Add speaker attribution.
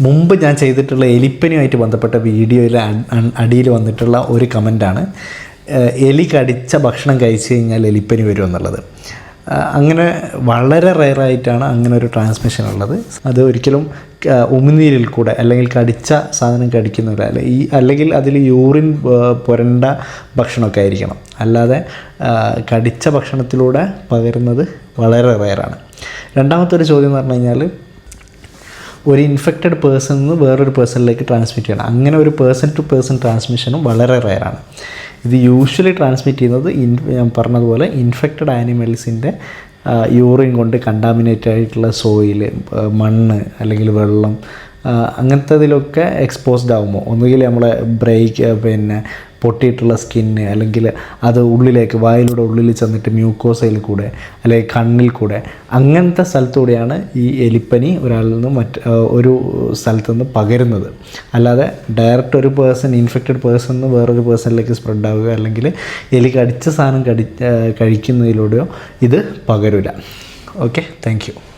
Speaker 1: മുമ്പ് ഞാൻ ചെയ്തിട്ടുള്ള എലിപ്പനിയുമായിട്ട് ബന്ധപ്പെട്ട വീഡിയോയിൽ അടിയിൽ വന്നിട്ടുള്ള ഒരു കമന്റാണ് എലി കടിച്ച ഭക്ഷണം കഴിച്ചു കഴിഞ്ഞാൽ എലിപ്പനി വരും എന്നുള്ളത്. അങ്ങനെ വളരെ റയറായിട്ടാണ് അങ്ങനെ ഒരു ട്രാൻസ്മിഷൻ ഉള്ളത്. അത് ഒരിക്കലും ഉമിനീരിൽ കൂടെ അല്ലെങ്കിൽ കടിച്ച സാധനം കടിക്കുന്നില്ല അല്ലെ ഈ അല്ലെങ്കിൽ അതിൽ യൂറിൻ പുരണ്ട ഭക്ഷണമൊക്കെ ആയിരിക്കണം. അല്ലാതെ കടിച്ച ഭക്ഷണത്തിലൂടെ പകരുന്നത് വളരെ റയറാണ്. രണ്ടാമത്തെ ഒരു ചോദ്യം എന്ന് പറഞ്ഞു കഴിഞ്ഞാൽ ഒരു ഇൻഫെക്റ്റഡ് പേഴ്സണിൽ നിന്ന് വേറൊരു പേഴ്സണിലേക്ക് ട്രാൻസ്മിറ്റ് ചെയ്യണം. അങ്ങനെ ഒരു പേഴ്സൺ ടു പേഴ്സൺ ട്രാൻസ്മിഷനും വളരെ റയറാണ് ഇത് യൂഷ്വലി ട്രാൻസ്മിറ്റ് ചെയ്യുന്നത് ഇൻ ഞാൻ പറഞ്ഞതുപോലെ ഇൻഫെക്റ്റഡ് ആനിമൽസിന്റെ യൂറിൻ കൊണ്ട് കണ്ടാമിനേറ്റ് ആയിട്ടുള്ള സോയിൽ മണ്ണ് അല്ലെങ്കിൽ വെള്ളം അങ്ങനത്തെ ഇതിലൊക്കെ എക്സ്പോസ്ഡ് ആകുമ്പോൾ ഒന്നുകിൽ നമ്മളെ ബ്രേക്ക് പിന്നെ പൊട്ടിയിട്ടുള്ള സ്കിന്ന് അല്ലെങ്കിൽ അത് ഉള്ളിലേക്ക് വായിലൂടെ ഉള്ളിൽ ചെന്നിട്ട് മ്യൂക്കോസയിൽ കൂടെ അല്ലെങ്കിൽ കണ്ണിൽ കൂടെ അങ്ങനത്തെ സ്ഥലത്തൂടെയാണ് ഈ എലിപ്പനി ഒരാളിൽ നിന്ന് മറ്റ് ഒരു സ്ഥലത്തു നിന്ന് പകരുന്നത്. അല്ലാതെ ഡയറക്റ്റ് ഒരു പേഴ്സൺ ഇൻഫെക്റ്റഡ് പേഴ്സൺ നിന്ന് വേറൊരു പേഴ്സണിലേക്ക് സ്പ്രെഡ് ആവുക അല്ലെങ്കിൽ എലി കടിച്ച സാധനം കടി കഴിക്കുന്നതിലൂടെയോ ഇത് പകരില്ല ഓക്കെ താങ്ക്